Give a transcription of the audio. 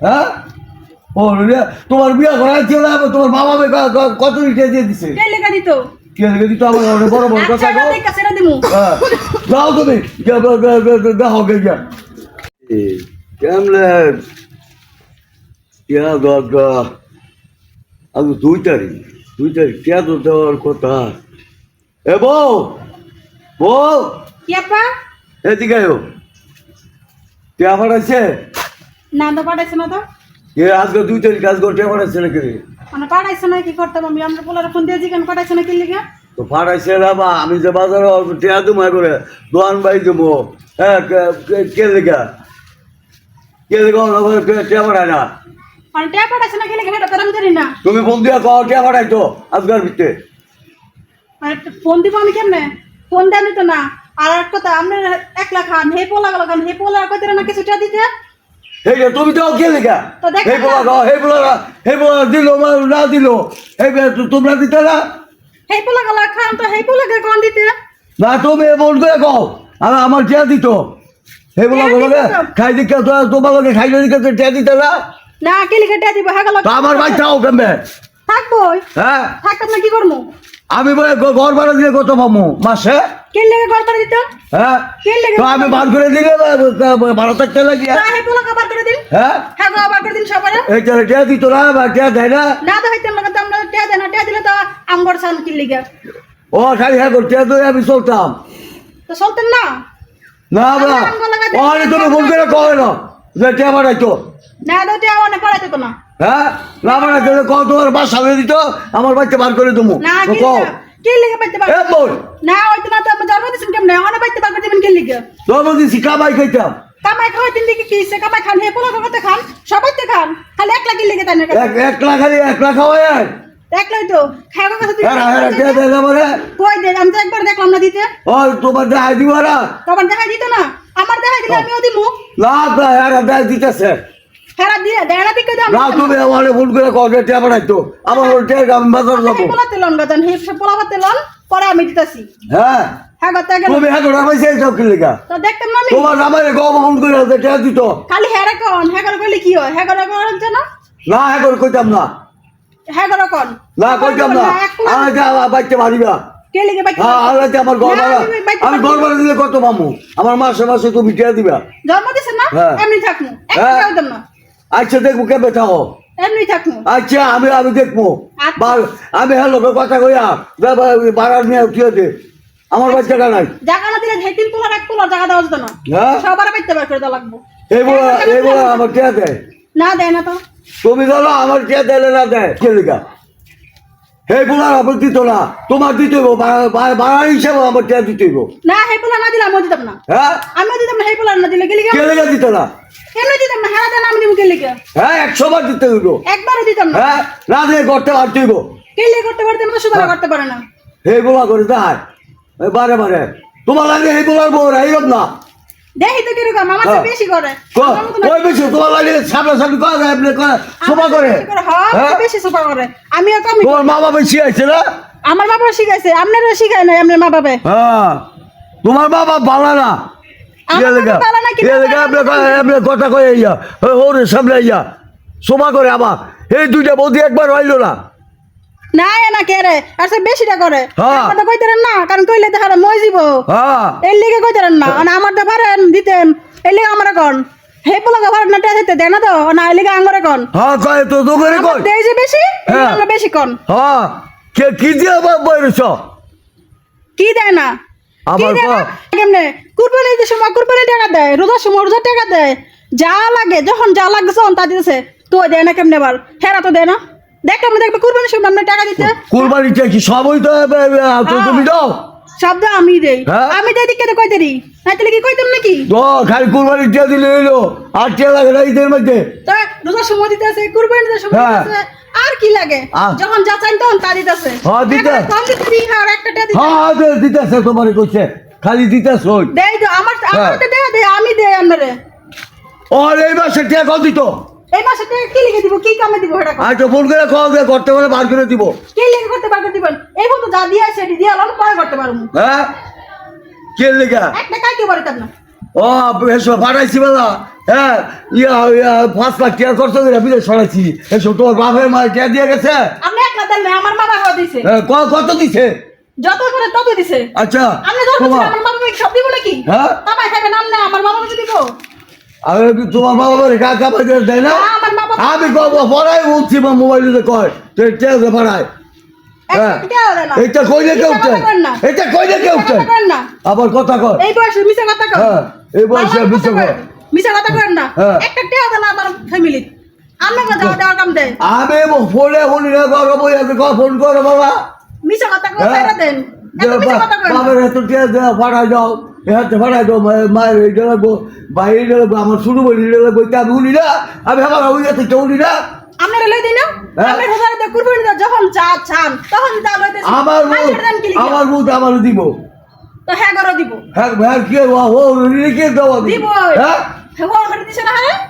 হ্যাঁ? ও তোমার বিয়া করা ছিল না তোমার বাবা মে কত রিটে দিয়ে দিছে? কে লেখা দিত? কে লেগে দিত? আমার অনেক বড় বড় কথা আচ্ছা গো। দেখা সেটা দিমু। হ্যাঁ, যাও তুমি। দেখো গে যা কেমনে? কেয়া দরকার আজ দুই তারিখ। দুই তারিখ কে তো দেওয়ার কথা? এ বউ! বউ! এদিকে না তো পাঠাইছে না তো? কে আজকে দুই তারিখ আজকে কে আমার আছে নাকি? মানে পাঠাইছে না কি করতাম আমি আমরা পোলার ফোন দিয়ে জিজ্ঞাসা পাঠাইছে না কি লিখা তো ফাটাইছে না বা আমি যে বাজারে টেয়া দুমা করে দোয়ান বাই দেবো। হ্যাঁ কে- কে- কে লেখা কে লেখা টেয়া পাঠায় না? মানে পাঠাইছে না কি না। তুমি ফোন দিয়া কও টেয়া পাঠাই তো আজকের ভিতরে। ফোন দিব আমি কেমনে? ফোন দেন তো না। আর এক কথা আপনি একলা খান হে পোলা গেল খান হে পোলা কইতে না কিছুটা দিতে? এই তুমি তো কে লেখা? হে বলা। কও হে বলা হে বলা দিল না দিল। হে তোমরা দিতে না? হে বলা গেল খান তো হে পোলা কোন দিতে? না তুমি ফোন করে কও আর আমার কে দিত। হে বলা টেয়া বলো? খাই দিকে তোমার লোকে খাই দিকে টেয়া দিতে না? না কে লিখে ট্যাপ দিব? হ্যাঁ তো ভাই বাচ্চাও কেমবে থাকবই হ্যাঁ। থাকতাম না কি করব? আমি বলে ঘ- ঘর ভাড়া দিয়ে কত পাবো? মাসে? কে লেগে ঘর করে দিত? হ্যাঁ। কে লেগে তো আমি বার করে দিলে বা- ভাড়া থাকতে লাগিয়ে। তা হে পোলা বার করে দিন। হ্যাঁ। হ্যাঁ গো বার করে দিন সবার। এই চলে টিয়া দিত না বা টিয়া দেয় না। না তো হইতাম না ট্যাপ দিলে তো আমগর সান কি লিখে ও খালি হ্যাঁ গো, টিয়া আমি চলতাম। তো চলতেন না? না বা তুমি ফোন করে না? যে টিয়া বাড়াইতো না তো ট্যাপ অনেক পড়াইতে না। হ্যাঁ? না বাড়াইতো কত তোমার বাস সামনে দিত আমার বাচ্চা বার করে দেবো। না কি কও। লিখে- কি লিখে পাইতে পার এ বোন না হইতো না তো জন্ম দিছেন কেমনে? অনেক পাইতে পারবে দিবেন কি লিখে তোর দিছি কামাই খাইতাম। কামাই খাওয়াই তিন দিকে কি সে কামাই খান হে পোলা খাতে খান? সবাই তো খান। খালি একলা কি লিখে তাই না এক এক লাখ খালি এক লাখ খাওয়াই একলাই তো খাওয়ার কথা তুই হ্যাঁ হ্যাঁ মানে কই দে আমি তো একবার দেখলাম না দিতে। ও তোমার দেখাই দিব না। তোমার দেখা দিত না? আমার দেখা দিলে আমিও দিমু। না দিতেছে। হেরা দিয়ে দেড়া দিকে না। তুমি আমার ফোন করে কবে টিয়া বাড়াইতো আমার ওর টিয়া আমি বাজার যাব। পোলা তেলন গাজান হে পোলা তেলন পরে আমি দিতাছি। হ্যাঁ। হ্যাঁ গত গেল তুমি হ্যাঁ গোটা পয়সা সব কিনলে গা। তো দেখতাম না আমি। তোমার আমার গম ফোন করে আছে টিয়া দিত। খালি হেরা কন হ্যাঁ করে কইলে কি হয়? হ্যাঁ করে করেন না? না হ্যাঁ করে কইতাম না। হ্যাঁ করে কন। না কইতাম না। এক যা বাচ্চা মারিবা। কে লিখে বাইতে হ্যাঁ যে আমার আমি দিলে কত আমার মাসে মাসে তুমি টিয়া দিবা। জন্ম দিছেন না। এমনি থাকমু। একটা দাম না। আচ্ছা দেখব কে থাকো? এমনি আচ্ছা আমি আমি দেখব। আচ্ছা। আমি হ্যাঁ লোকের কথা কইয়া বাড়ার নিয়ে আছে আমার বাচ্চাটা নাই। জায়গা না দিলে হে তিন পোলার এক তোলার জায়গা দেওয়া যেত না। হ্যাঁ? সবার বাইতে বার করে দেওয়া লাগবো। এই এইগুলো এই বলা আমার কে দেয়। না দেয় না তো। তুমি ধরো আমার কে দেয় না দেয়। কে লেখা? হে বোলার আমার দিত না। তোমার দিতে হইব হিসাবে আমার কে দিতে হইব? না না দিলে দিতাম না। হ্যাঁ? আমিও দিতাম না না দিলে গেলি দিত না? এমনি দিতাম না? দেন আমি দিব লিখে হ্যাঁ একশো বার দিতে হইব। একবারও দিতাম না। হ্যাঁ না করতে পারতে হইব। কে করতে পারতাম তো সুতরাং করতে পারে না। হে বোলা করে দেয় বারে বারে। তোমার লাগে হে বোলার বউ এইরকম না। দেখি তো কীরকম আমার তো হ্যাঁ। বেশি করে। কই বেশি তোমার লাগে সামনে সামনে করে আপনি সোফা করে। হ্যাঁ, হ্যাঁ? বেশি সোফা করে। আমিও কমই তোমার মা বাবা শিখাইছে না? আমার বাবা শিখাইছে শিখায় আপনার মা হ্যাঁ। তোমার ভালো না, কথা কয়ে ইয়া ওরে সামনে ইয়া সোমা করে আবার। এই দুইটা বৌদি একবার হইল না। না না কে রে? আর সে বেশিটা করে। কথা কইতে না কারণ কইলে দেখা মই যাব হ্যাঁ। এর লিগে কইতে না। আমার তো দিতেন লিগে আমার কোন। হে পোলা ভাড়া না টা দিতে তো? না লিগে আঙ্গরে কোন। হ্যাঁ কয় তো তো করে আমার দেয় যে বেশি হ্যাঁ। আমরা বেশি কোন। হ্যাঁ কে কি দিয়ে বইরছ? কি দেয় না? না? কেমনে? সময় কুরবানি টাকা দেয় রোজার সময় রোজার টাকা দেয়। যা লাগে যখন যা লাগছে তখন তা দিতেছে। তো দেয় না কেমনে বার হেরা তো দেয় না। দেখলাম দেখবে কুরবানির সময় আমরা টাকা দিতে। কুরবানিটা কি সবই তো তুমি দাও। শব্দ আমি দেই। হ্যাঁ? আমি দেই তো কই দেরি? না তাহলে কি কইতাম নাকি? তো খালি কুরবানি টিয়া দিলে এলো আর টিয়া লাগে না ঈদের মধ্যে। তো রোজার সময় দিতে আছে কুরবানি দিতে সময় হ্যাঁ। দিতে আর কি লাগে? যখন যা চাইন তখন তা দিতেছে। হ্যাঁ, দিতে। কম দিতে দিই আর একটা দিতে। হ্যাঁ হ্যাঁ দিতেছে তোমার কইছে। খালি দিতেছ দেই তো আমার আমার হ্যাঁ। দেয় দেয় আমি দেই আপনারে। আর এই মাসে টিয়া কল দিত। এই মাসে টাকা কি লিখে দিব? কি কামে দিব এটা আর তো ফোন করে কল দিয়ে করতে পারে বার করে দিব। কি লিখে করতে পারবে দিবেন এই মতো যা দিয়ে আছে এটি দিয়ে আলাম পরে করতে পারব। হ্যাঁ? কে লেগা একটা না ও বেলা। হ্যাঁ ইয়া ইয়া পাঁচ লাখ টাকা খরচ করে বিদেশ ছড়াইছি এসব তোমার বাপের মায়ের টাকা দিয়ে গেছে? আপনি এক না দেন আমার বাবা দিছে। হ্যাঁ, কত দিছে? যত করে তত দিছে। আচ্ছা আপনি ধরবেন আমার বাবা সব দিব নাকি? হ্যাঁ? বাবা খাবেন নাম না আমার বাবা কিছু দিব আমি তোমার মা বাবার কাকা পাইতে দেয় না হ্যাঁ, আমার আমি পড়াই বলছি মা মোবাইলে কয় তুই টেস্ট পড়ায় না। এটা কইলে কেউ কথা না। এটা কইলে কেউ কথা না। আবার কথা কর এই বয়সে মিছা কথা কর হ্যাঁ, এই বয়সে মিছা কথা কথা। মিছা কথা করেন না হ্যাঁ। একটা টাকা দেন আমার ফ্যামিলি আপনাকে যাওয়া দেওয়ার কাম দেয় আমি ফোনে ফোনে করো বই আছে ফোন করো বাবা মিছা কথা? দেন কথা না। বাবার এত দেওয়া দাও দাও মায়ের লাগবো বাইরে লাগবো আমার শুরু করি লাগবো আমি উনি না আমি আমার ওই হাতে কেউ উনি না আপনারা লই দিন হ্যাঁ। আপনার হাজার কুরবানি দাও যখন চা চান তখন চা লইতে আমার আমার আমার দিব তো হ্যাঁ করো দিব হ্যাঁ হ্যাঁ কি ও ও কে দেওয়া দিব হ্যাঁ হ্যাঁ করে দিছে না হ্যাঁ